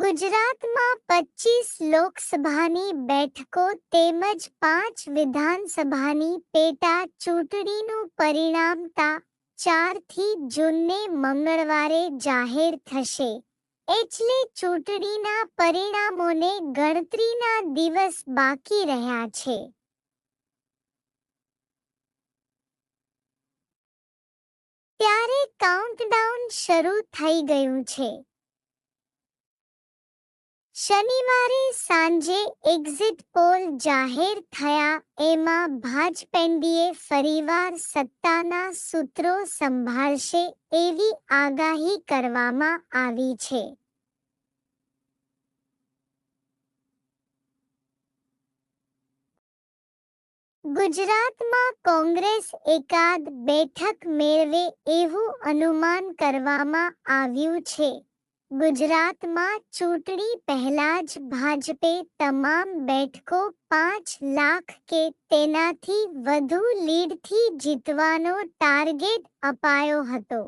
ગુજરાતમાં પચીસ લોકસભાની બેઠકો તેમજ પાંચ વિધાનસભાની પેટા ચૂંટણીનું પરિણામ તા ચારથી જૂનને મંગળવારે જાહેર થશે. એટલે ચૂંટણીના પરિણામોને ગણતરીના દિવસ બાકી રહ્યા છે. ત્યારે કાઉન્ટડાઉન શરૂ થઈ ગયું છે. શનિવારે સાંજે એક્ઝિટ પોલ જાહેર થયા. એમાં ભાજપેન્ડીએ ફરીવાર સત્તાના સૂત્રો સંભાળશે એવી આગાહી કરવામાં આવી છે. ગુજરાતમાં કોંગ્રેસ એકાદ બેઠક મેળવે એવું અનુમાન કરવામાં આવ્યું છે. ગુજરાતમાં ચૂંટણી પહેલા જ ભાજપે તમામ બેઠકો પાંચ લાખ કે તેનાથી વધુ લીડથી જીતવાનો ટાર્ગેટ અપાયો હતો.